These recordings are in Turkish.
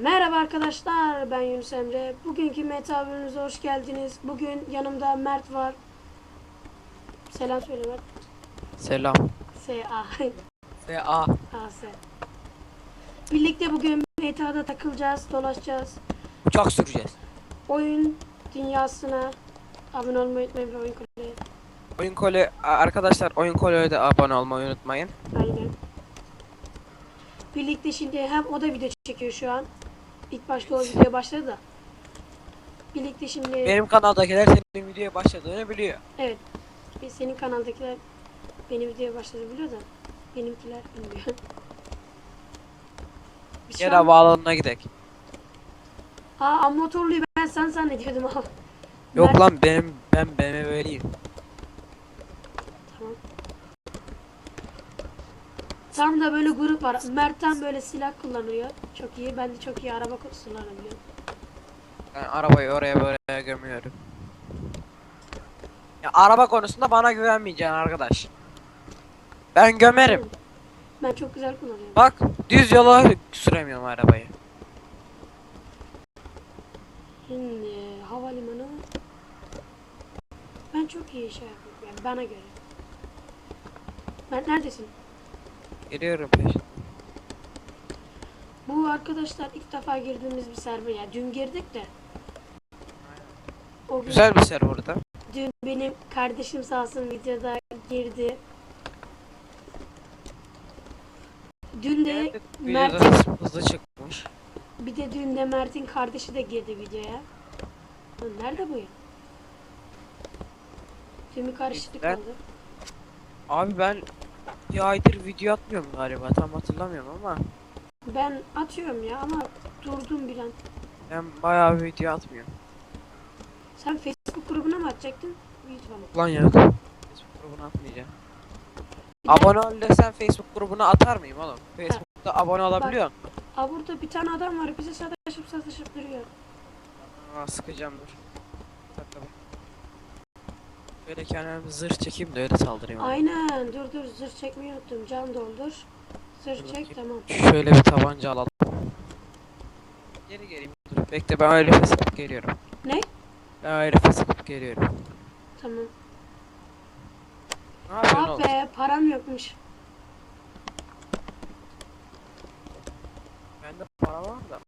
Merhaba arkadaşlar ben Yunus Emre. Bugünkü meta bölümümüze hoş geldiniz. Bugün yanımda Mert var. Selam söyle Mert. Selam. S.A. A S. Birlikte bugün meta'da takılacağız, dolaşacağız. Uçak süreceğiz. Oyun dünyasına abone olmayı unutmayın ve oyun kulübüne. Oyun kolu arkadaşlar oyun koluya da abone olmayı unutmayın. Aynen. Birlikte şimdi hem o da video çekiyor şu an. İlk başta o videoya başladı da. Birlikte şimdi Benim kanaldakiler senin videoya başladığını biliyor. Evet. Senin kanaldakiler benim videoya başladı biliyor da benimkiler bilmiyor. Biz Gel an- havaalanına gidelim. Aa motorluyu ben sen zannediyordum abi. Yok Mert- lan benim ben BMW'liyim. Tamam. Tam da böyle grup var. Mert'ten böyle silah kullanıyor. Çok iyi. Ben de çok iyi araba kullanabiliyorum. Ben arabayı oraya böyle gömüyorum. Ya araba konusunda bana güvenmeyeceksin arkadaş. Ben gömerim. Ben çok güzel kullanıyorum. Bak düz yola süremiyorum arabayı. Şimdi havalimanı. Ben çok iyi şey yapıyorum. Yani bana göre. Mert neredesin? Geliyorum peşin. Bu arkadaşlar ilk defa girdiğimiz bir server ya. Dün girdik de. O gün, Güzel bir serverda. Dün benim kardeşim sağ olsun videoda girdi. Dün de Mert Videoda hızlı çıkmış. bir de dün de Mert'in kardeşi de girdi videoya. Lan nerede bu ya? Dün bir karışıklık Ben- oldu. Abi ben bir aydır video atmıyorum galiba tam hatırlamıyorum ama Ben atıyorum ya ama durdum bir an. ben bayağı bir video atmıyorum. Sen Facebook grubuna mı atacaktın? YouTube'a mı? Lan ya. Facebook grubuna atmayacağım. Abone ol desen Facebook grubuna atar mıyım oğlum? Facebook'ta abone olabiliyorsun. Aa burada bir tane adam var bize sataşıp sataşıp duruyor. Aa, sıkacağım dur. Dakika bir. Böyle bir zırh çekeyim de öyle saldırayım. Aynen dur dur zırh çekmeyi unuttum. Can doldur. Zırh çek tamam. Şöyle bir tabanca alalım. Geri geleyim dur. Bekle ben öyle fesip geliyorum. Ne? Ben öyle fesip geliyorum. Tamam. Ne yapıyorsun Ah oğlum? be param yokmuş. Bende para var da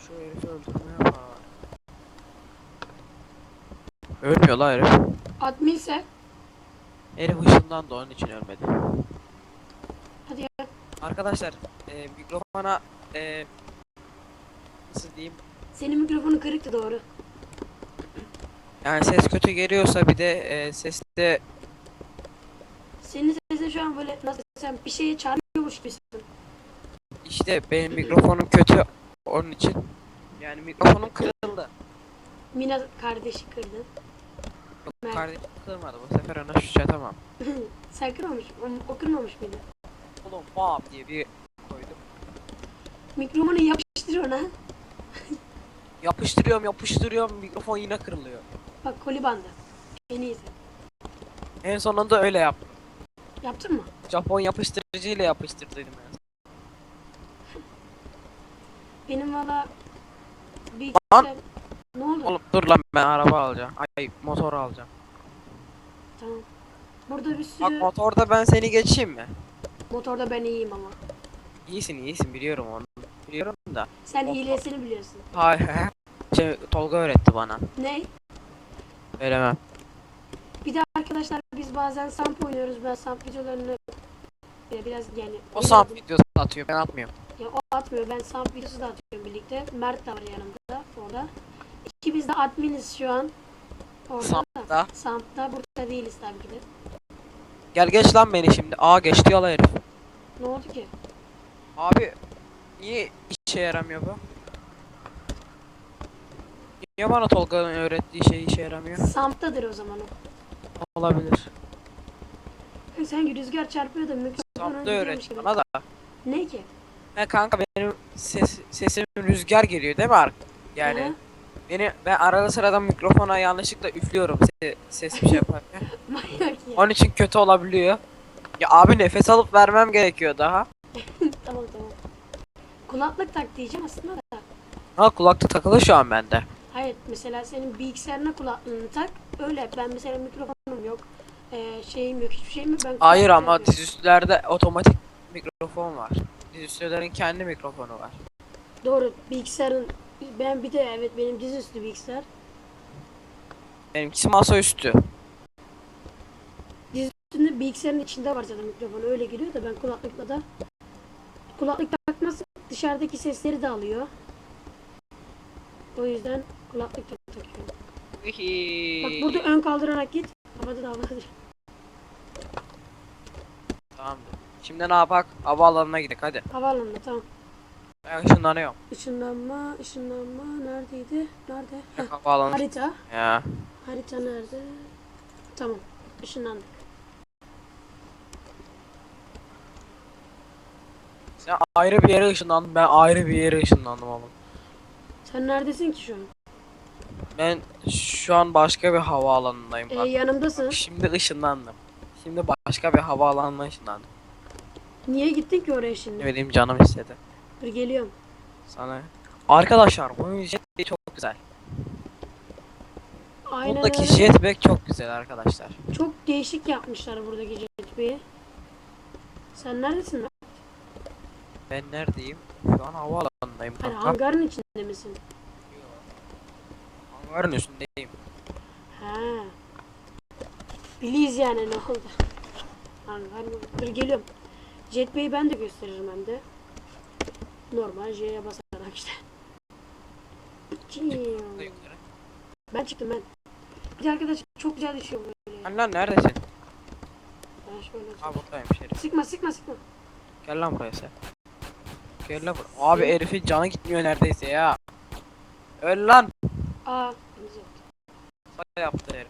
şu herifi öldürmeye para var. Ölmüyor la herif. Adminse. Herif ışından da onun için ölmedi. Hadi ya. Arkadaşlar e, mikrofona e, nasıl diyeyim Senin mikrofonu kırıktı doğru. yani ses kötü geliyorsa bir de e, seste Senin sesin şu an böyle nasıl desem bir şeye çarpıyormuş gibisin. işte benim mikrofonum kötü onun için yani mikrofonum kırıldı. Mina kardeşi kırdı. Yok. Kardeşim kırmadı bu sefer ona şu tamam. Sen kırmamış. O, o kırmamış mıydı? Oğlum bam diye bir koydum. Mikrofonu yapıştır ona. Yapıştırıyorum yapıştırıyorum mikrofon yine kırılıyor. Bak koli bandı. En iyisi. En sonunda öyle yaptım. Yaptın mı? Japon yapıştırıcıyla yapıştırdıydım son. Benim valla bir Lan! Ne oldu? Oğlum dur lan ben araba alacağım. Ay motor alacağım. Tamam. Burada bir Bak sürü motorda ben seni geçeyim mi? motorda ben iyiyim ama. İyisin iyisin biliyorum onu. Biliyorum da. Sen Motor. hilesini biliyorsun. Hayır. şey, Tolga öğretti bana. Ne? Söylemem. Bir de arkadaşlar biz bazen samp oynuyoruz. Ben samp videolarını biraz yani O samp videosu atıyor ben atmıyorum. Ya o atmıyor. Ben samp videosu da atıyorum birlikte. Mert de var yanımda orada. İkimiz de adminiz şu an. Orada. Samp'ta. Samp'ta. Burada değiliz tabii ki de. Gel geç lan beni şimdi. Aa geçti yola herif. Ne oldu ki? Abi niye işe yaramıyor bu? Niye bana Tolga'nın öğrettiği şey işe yaramıyor? Samp'tadır o zaman o. Olabilir. Sen rüzgar çarpıyor da mikrofonu Samp'ta öğretti bana da. Ne ki? He kanka benim ses, sesim rüzgar geliyor değil mi Ark? Yani Hı. Beni ben arada sırada mikrofona yanlışlıkla üflüyorum se, ses bir şey yaparken. Onun için kötü olabiliyor. Ya abi nefes alıp vermem gerekiyor daha. tamam tamam. Kulaklık tak diyeceğim aslında da. Ha kulaklık takılı şu an bende. Hayır mesela senin bilgisayarına kulaklığını tak. Öyle ben mesela mikrofonum yok. Ee, şeyim yok hiçbir şeyim yok. Ben Hayır ama dizüstülerde otomatik mikrofon var. Dizüstülerin kendi mikrofonu var. Doğru bilgisayarın ben bir de evet benim dizüstü bilgisayar. Benimkisi masaüstü. Üstünde bilgisayarın içinde var zaten mikrofon öyle giriyor da ben kulaklıkla da kulaklık takmaz dışarıdaki sesleri de alıyor. O yüzden kulaklık da takıyorum. Bak burada ön kaldırarak git. Havada da havadır. Tamamdır. Şimdi ne yapak? Havaalanına gidelim hadi. Havaalanında tamam. Ben ışınlanıyorum. Işınlanma, ışınlanma neredeydi? Nerede? Heh, harita. Ya. Harita nerede? Tamam. Işınlandık. Sen ayrı bir yere ışınlandın. Ben ayrı bir yere ışınlandım ama. Sen neredesin ki şu an? Ben şu an başka bir havaalanındayım. Ee, Bak. yanımdasın. Şimdi ışınlandım. Şimdi başka bir havaalanına ışınlandım. Niye gittin ki oraya Ne şimdi? bileyim canım istedi. Dur geliyorum. Sana. Arkadaşlar bunun jeti çok güzel. Aynen Buradaki öyle. jetpack çok güzel arkadaşlar. Çok değişik yapmışlar buradaki jetpack'i. Sen neredesin? lan? Ben neredeyim? Şu an havaalanındayım. Hani kanka. hangarın içinde misin? Hangarın üstündeyim. Ha. Biliyiz yani ne oldu. Hangar? Dur geliyorum. Jetpack'i ben de gösteririm hem de. Normal J'ye basarak işte. Ben çıktım ben. Bir de arkadaş çok güzel düşüyor böyle. Lan lan neredesin? Ben şöyle Ha buradayım şerif. Sıkma sıkma sıkma. Gel lan buraya sen. Gel lan buraya. Abi herifin canı gitmiyor neredeyse ya. Öl lan. Aa. güzel. Sana yaptı herif.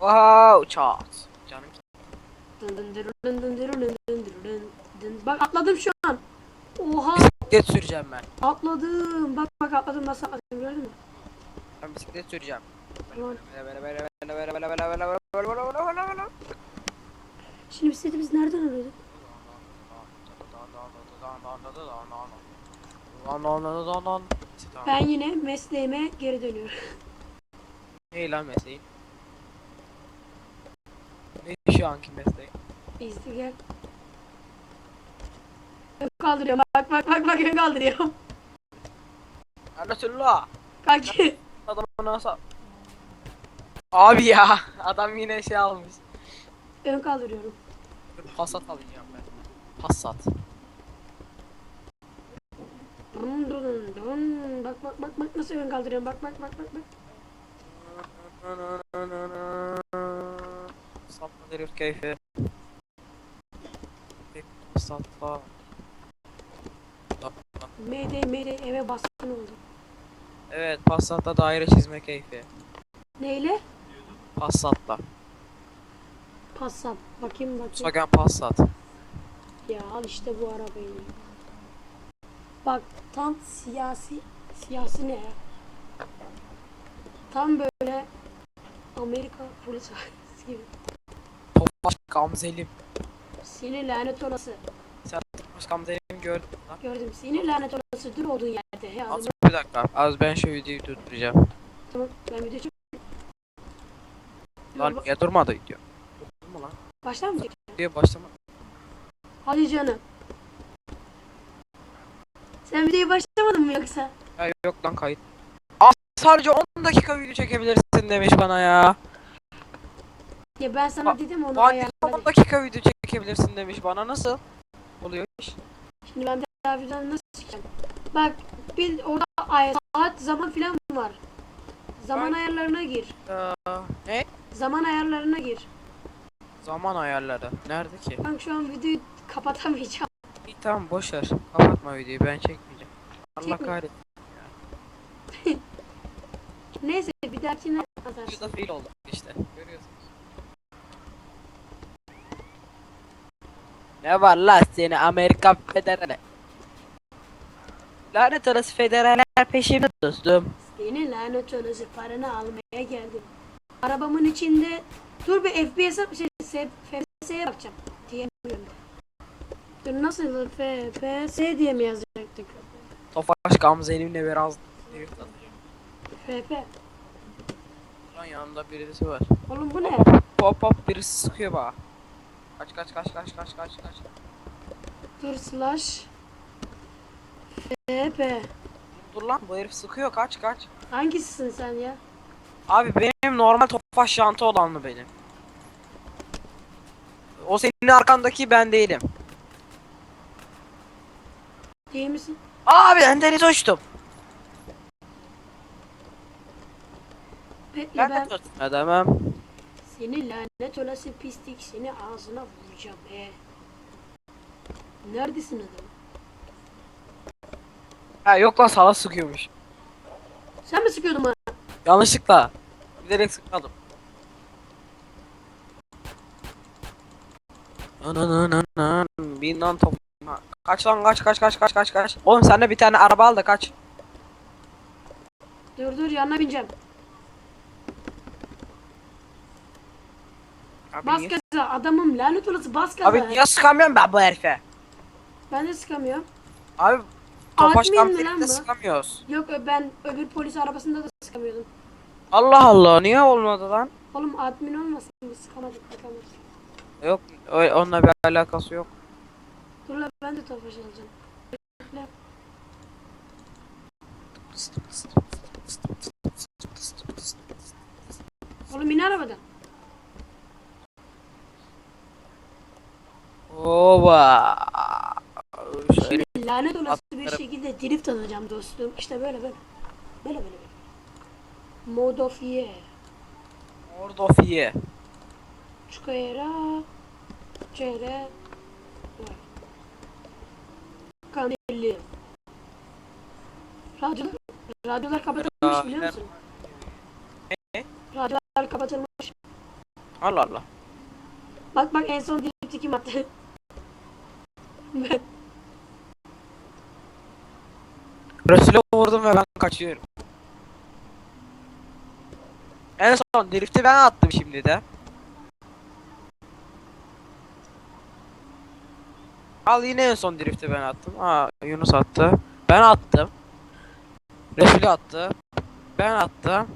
Wow çat. Canım gitti. Dın dın dırı dın dın dırı dın dın dırı dın dın. Bak atladım şu Bisiklet süreceğim ben. atladım. Bak bak atladım nasıl atladım gördün mü? Ben bisiklet süreceğim. Şimdi bisikleti biz nereden alıyorduk? Ben yine mesleğime geri dönüyorum. Ne lan mesleğin? Ne şu anki mesleğin? İzle gel. Ön kaldırıyorum. Bak bak bak bak ön kaldırıyorum. Resulullah. Kanki. Adamı nasıl? Abi ya adam yine şey almış. Ön kaldırıyorum. Passat alacağım ben. Passat. Dun dun dun. Bak bak bak bak nasıl ön kaldırıyorum. Bak bak bak bak bak. Sapma herif keyfi. Passatla. Mayday mayday eve baskın oldu. Evet Passat'la daire çizme keyfi. Neyle? Passat'la. Passat. Bakayım bakayım. Volkswagen Passat. Ya al işte bu arabayı. Bak tam siyasi siyasi ne ya? Tam böyle Amerika polis gibi. Tofaş Gamzelim. Seni lanet olası. Tofaş Gamzelim gördüm lan. Gördüm seni lanet olası dur olduğun yerde. He Az bir dakika. Az ben şu videoyu durduracağım. Tamam ben video çek. Lan niye durmadı video? Durma lan. Başlar mı? Videoya başlama. Hadi canım. Sen videoya başlamadın mı yoksa? Ya yok lan kayıt. Aa, sadece 10 dakika video çekebilirsin demiş bana ya. Ya ben sana Ba- dedim onu Bak ayarla. 10 dakika video çekebilirsin demiş bana nasıl? Oluyor iş. Şimdi ben videodan nasıl çıkacağım? Bak bir orada ay, saat zaman filan var. Zaman Ben- ayarlarına gir. Ee, ne? Zaman ayarlarına gir. Zaman ayarları. Nerede ki? Ben şu an videoyu kapatamayacağım. İyi tamam boş ver. Kapatma videoyu ben çekmeyeceğim. Allah Çekme. kahretsin. Neyse bir dahakine atarsın. Videoda fail oldu işte. Görüyorsunuz. Ne var la seni Amerika federali? Lanet olası federaller peşimde dostum. Seni lanet olası paranı almaya geldim. Arabamın içinde dur bir FPS'e şey, FPS'ye bakacağım. Diyemiyorum. Dur nasıl FPS diye mi yazacaktık? Tofaş Gamze elimle biraz. FP. Lan yanımda birisi var. Oğlum bu ne? Hop hop birisi sıkıyor bana. Kaç kaç kaç kaç kaç kaç kaç. Dur slash. FP. Dur lan bu herif sıkıyor kaç kaç. Hangisisin sen ya? Abi benim normal Tofaş şantı olanlı benim. O senin arkandaki ben değilim. Değil misin? Abi ben denize uçtum. Bekle Ben ben, de. Seni lanet olası pislik seni ağzına vuracağım he. Neredesin adam? Ha yok lan sala sıkıyormuş. Sen mi sıkıyordun bana? Yanlışlıkla. Bilerek sıkmadım. Ananananan. Bin lan top. Ha, Kaç lan kaç kaç kaç kaç kaç kaç. Oğlum sen de bir tane araba al da kaç. Dur dur yanına bineceğim. Abi Bas niye, gaza adamım lanet olası bas gaza. abi niye sıkamıyorum ben bu herife? Ben de sıkamıyorum. Abi Tofaş Admin mi lan kampanyada bu? sıkamıyoruz. Yok ben öbür polis arabasında da sıkamıyordum. Allah Allah niye olmadı lan? Oğlum admin olmasın biz sıkamadık sıkamadık. Yok o- onunla bir alakası yok. Dur lan ben de tofaş alacağım. Oğlum in arabadan. Şöyle Şimdi lanet olası bir şekilde drift atacağım dostum. İşte böyle böyle. Böyle böyle böyle. Modifiye. Mordofiye. Çukayera. Çeyre. Var. Kanelli. Radyolar, radyolar kapatılmış biliyor musun? Ne? Radyolar kapatılmış. Allah Allah. Bak bak en son drifti kim attı? Resul'e vurdum ve ben kaçıyorum. En son drifti ben attım şimdi de. Al yine en son drifti ben attım. Ha Yunus attı. Ben attım. Resul attı. Ben attım.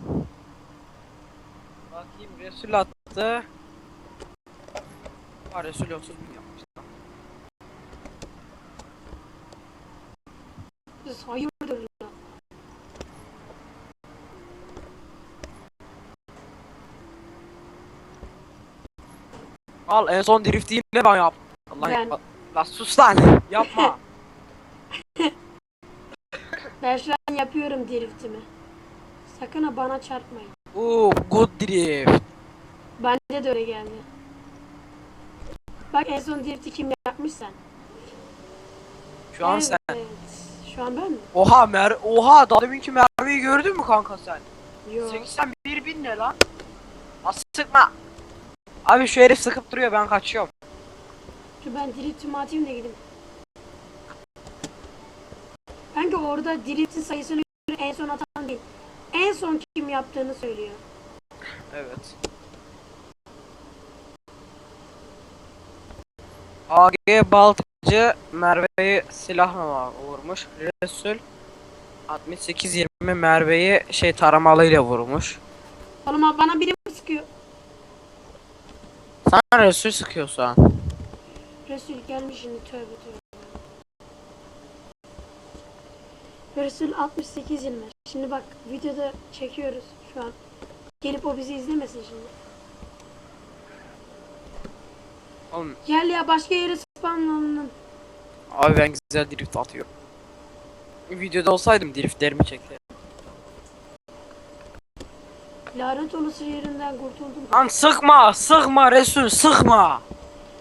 Bakayım Resul attı. Ha Resul 30 bin yapmış. Hayırdır lan? Al en son drifti yine ben yaptım. Allah Ben- yapma. La sus lan. Yapma. Ben şu an yapıyorum driftimi. Sakın ha bana çarpmayın. Oo good drift. Bende de öyle geldi. Bak en son drifti kim yapmış sen? Şu an sen. Şu an ben mi? Oha Mer Oha daha deminki Merve'yi gördün mü kanka sen? Yok. 81 bin ne lan? Nasıl sıkma? Abi şu herif sıkıp duruyor ben kaçıyorum. Dur ben driftimi atayım da gideyim. Kanka orada driftin sayısını en son atan değil. En son kim yaptığını söylüyor. Evet. AG Baltıcı Merve'yi silahla vurmuş. Resul 68-20 Merve'yi şey taramalıyla vurmuş. Oğlum abi bana biri mi sıkıyor? Sen Resul sıkıyorsan. Resul gelmiş şimdi tövbe tövbe. Resul 68 20. Şimdi bak videoda çekiyoruz şu an. Gelip o bizi izlemesin şimdi. Oğlum Gel ya başka yere spamlanın. abi ben güzel drift atıyorum. Videoda olsaydım driftlerimi çekti. Lanet olası yerinden kurtuldum. Lan sıkma, sıkma Resul, sıkma.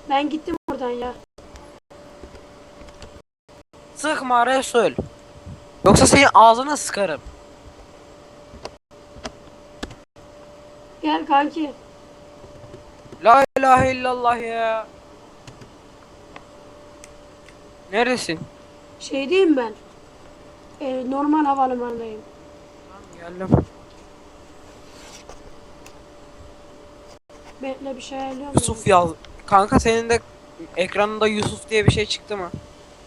Ben gittim oradan ya. Sıkma Resul. Yoksa senin ağzına sıkarım. Gel kanki. La ilahe illallah ya. Neredesin? Şeydeyim ben. Ee, normal havalimanındayım. Geldim. Bekle bir şey ayarlıyorum. Yusuf yaz. Kanka senin de ekranında Yusuf diye bir şey çıktı mı?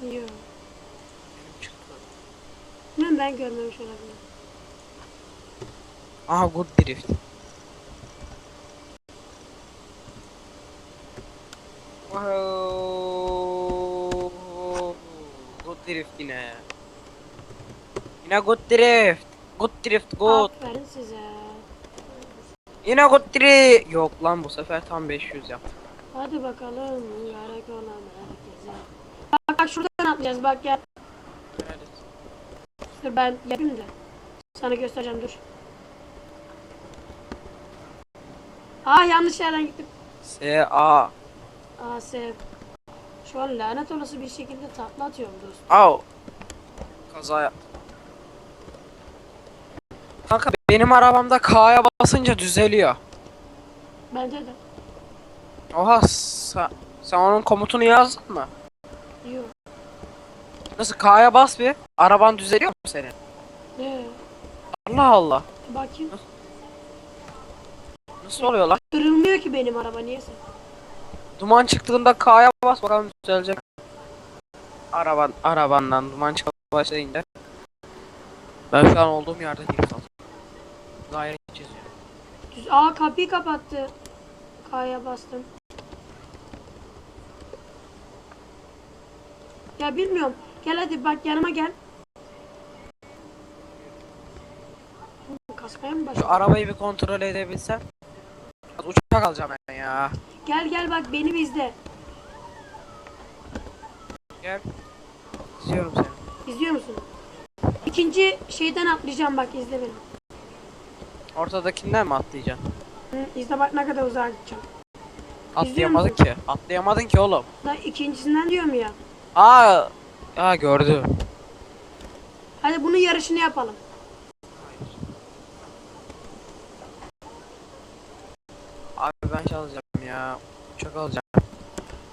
ya. Yok. Olabilirim ben görmemiş olabilirim. Aha good drift. Wow. Good drift yine. Yine good drift. Good drift good. Aferin size. Yine drift. Yok lan bu sefer tam 500 yaptım. Hadi bakalım. Mübarek olan herkese. Bak, bak şuradan atlayacağız bak gel. Dur ben yapayım da. Sana göstereceğim dur. Aa yanlış yerden gittim. S A. Aa sev. Şu an lanet olası bir şekilde tatlı atıyorum dostum. Au. Kaza yaptım. Kanka benim arabamda K'ya basınca düzeliyor. Bence de. Oha sen, sen onun komutunu yazdın mı? Yok. Nasıl K'ya bas bir. Araban düzeliyor mu senin? Ne? Allah Allah. Bakayım. Nasıl oluyor lan? Kırılmıyor ki benim araba niyeyse. Duman çıktığında K'ya bas bakalım düzelecek. Araban arabandan duman çıkmaya başlayınca. Ben şu an olduğum yerde değil falan. Daire çiziyorum. Düz- Aa kapıyı kapattı. K'ya bastım. Ya bilmiyorum. Gel hadi bak yanıma gel. Kasmaya mı Şu başladın? arabayı bir kontrol edebilsem. Uçak alacağım ben ya. Gel gel bak beni izle. Gel. İzliyorum seni. İzliyor musun? İkinci şeyden atlayacağım bak izle beni. Ortadakinden mi atlayacaksın? Hı, izle bak ne kadar uzağa gideceğim. Atlayamadın ki. Atlayamadın ki oğlum. Da ikincisinden diyorum ya. Aa, aa gördüm. Hadi bunun yarışını yapalım. Abi ben şey alacağım ya. Uçak alacağım.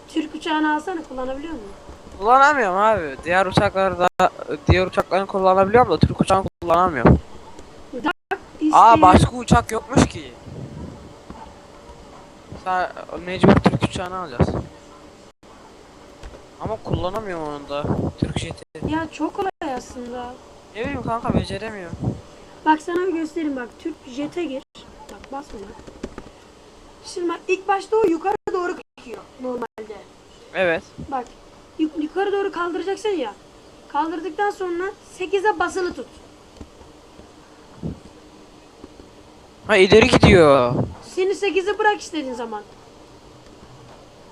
Türk uçağını alsana kullanabiliyor musun? Kullanamıyorum abi. Diğer uçaklarda diğer uçaklarını kullanabiliyorum da Türk uçağını kullanamıyorum. Aa başka uçak yokmuş ki. Sen mecbur Türk uçağını alacağız. Ama kullanamıyorum onu da. Türk jeti. Ya çok kolay aslında. Ne bileyim kanka beceremiyorum. Bak sana bir göstereyim bak. Türk jete gir. Bak basma bak. Şimdi bak ilk başta o yukarı doğru kalkıyor normalde. Evet. Bak yuk- yukarı doğru kaldıracaksın ya. Kaldırdıktan sonra 8'e basılı tut. Ha ileri gidiyor. Seni 8'e bırak istediğin zaman.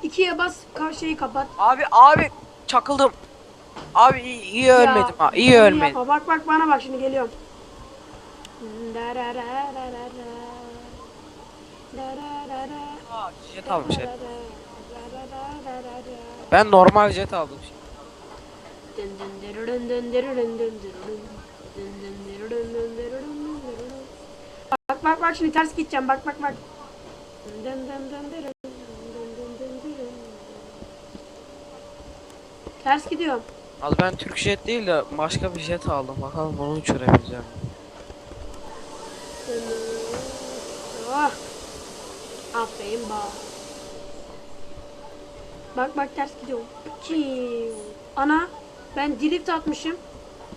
2'ye bas ka- şeyi kapat. Abi abi çakıldım. Abi iyi, iyi Ya, ölmedim ha. iyi ölmedim. yapma. Bak bak bana bak şimdi geliyorum. Aa, jet almış herif. Ben normal jet aldım. Bak bak bak şimdi ters gideceğim bak bak bak. Ters gidiyorum. Az ben Türk jet değil de başka bir jet aldım. Bakalım onu uçurabileceğim. Oh. Aferin bak. Bak bak ters gidiyorum. Ana ben drift atmışım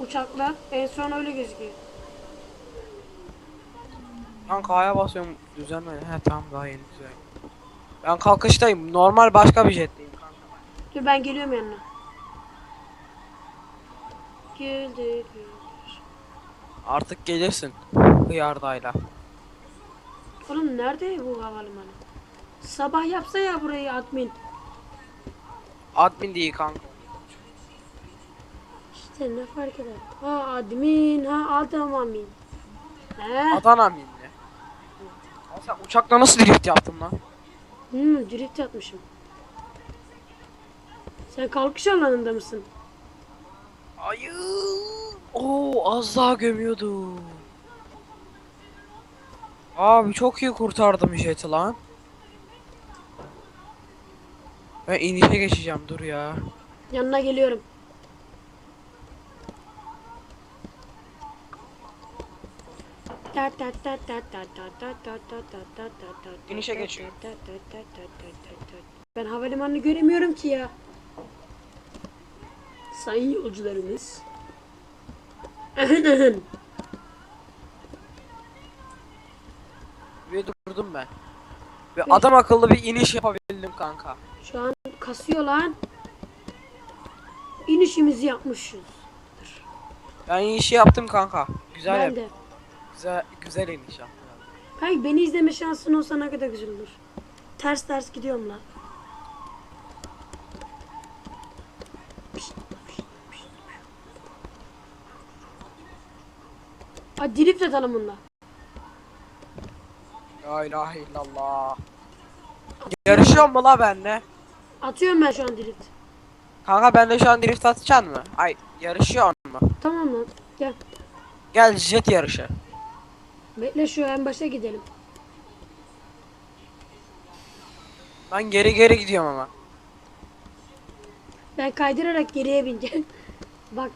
uçakla. En son öyle gözüküyor. Ben K'ya basıyorum düzenmedi. He tamam daha yeni düzen. Ben kalkıştayım. Normal başka bir jetteyim kanka. Dur ben geliyorum yanına. Güldür güldür. Artık gelirsin. Hıyardayla. Oğlum nerede bu havalimanı? Sabah yapsa ya burayı admin. Admin değil kanka. İşte ne fark eder? Ha admin, ha adam admin. He? Adana minni. Sen uçakla nasıl drift yaptın lan? Hmm, drift atmışım. Sen kalkış alanında mısın? Hayır. Oo az daha gömüyordu. Abi çok iyi kurtardım jeti lan. Ben inişe geçeceğim dur ya. Yanına geliyorum. Ta ta. Ben havalimanını göremiyorum ki ya. Sayın yolcularımız. Ahın ahın. Ve durdum ben. Ve adam akıllı bir iniş yapabildim kanka. Şu an kasıyor lan. İnişimizi yapmışız. Ben inişi yaptım kanka. Güzel ben yap. de. Güzel güzel iniş yaptım. Hayır beni izleme şansın olsa ne kadar güzel olur. Ters ters gidiyorum lan. Hadi drift atalım bununla. La ilahe illallah. Yarışıyor mu la benle? Atıyorum ben şu an drift. Kanka benle şu an drift atacaksın mı? Ay yarışıyor mu? Tamam lan. Gel. Gel jet yarışı. Bekle şu en başa gidelim. Ben geri geri gidiyorum ama. Ben kaydırarak geriye bineceğim. bak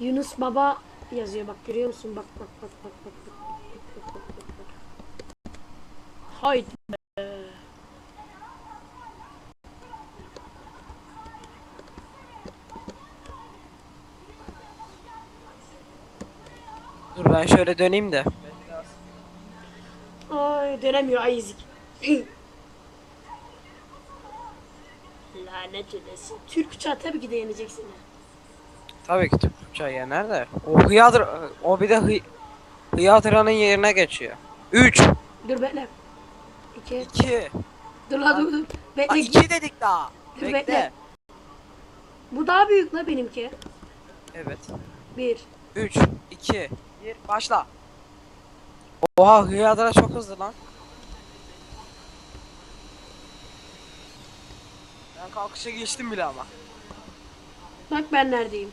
Yunus Baba yazıyor bak görüyor musun? Bak bak bak bak bak. bak, bak, bak, bak, bak. Haydi. Dur ben şöyle döneyim de. Ay dönemiyor ay ezik. Lanet eylesin. Türk uçağı tabii ki de yeneceksin. Tabii ki Türk uçağı ya nerede? O hıyadır o bir de hı Hıyadıra'nın yerine geçiyor. 3 Dur bekle. İki. 2 Dur la dur dur. Bekle. 2 dedik daha. Dur, Bekle. bekle. Bu daha büyük la benimki. Evet. Bir. 3 2 1 başla. Oha Hıyadıra çok hızlı lan. Ben kalkışa geçtim bile ama. Bak ben neredeyim.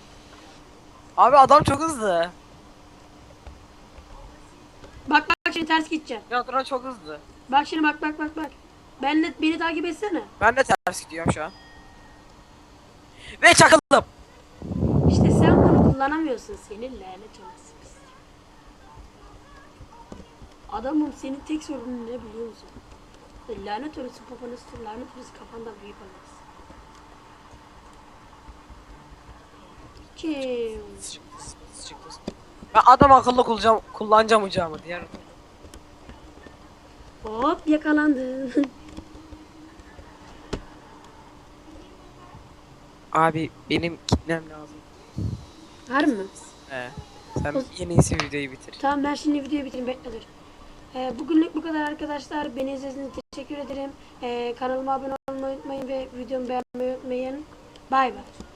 Abi adam çok hızlı. Bak bak şimdi ters gideceğim. Hıyadıra çok hızlı. Bak şimdi bak bak bak bak. Benle, beni takip etsene. Ben de ters gidiyorum şu an. Ve çakıldım. İşte sen bunu kullanamıyorsun. Senin lanet olası Adamım senin tek sorunun ne biliyor musun? Lanet olası papanızdır, lanet olası kafandan büyük olmaz. Kim? Ben adam akıllı kullanacağım, kullanacağım ucağımı diğer. Hop yakalandın. Abi benim gitmem lazım. Var mı? He. Sen en iyisi videoyu bitir. Tamam ben şimdi videoyu bitireyim bekle dur. Ee, bugünlük bu kadar arkadaşlar. Beni izlediğiniz için teşekkür ederim. Ee, kanalıma abone olmayı unutmayın ve videomu beğenmeyi unutmayın. Bay bay.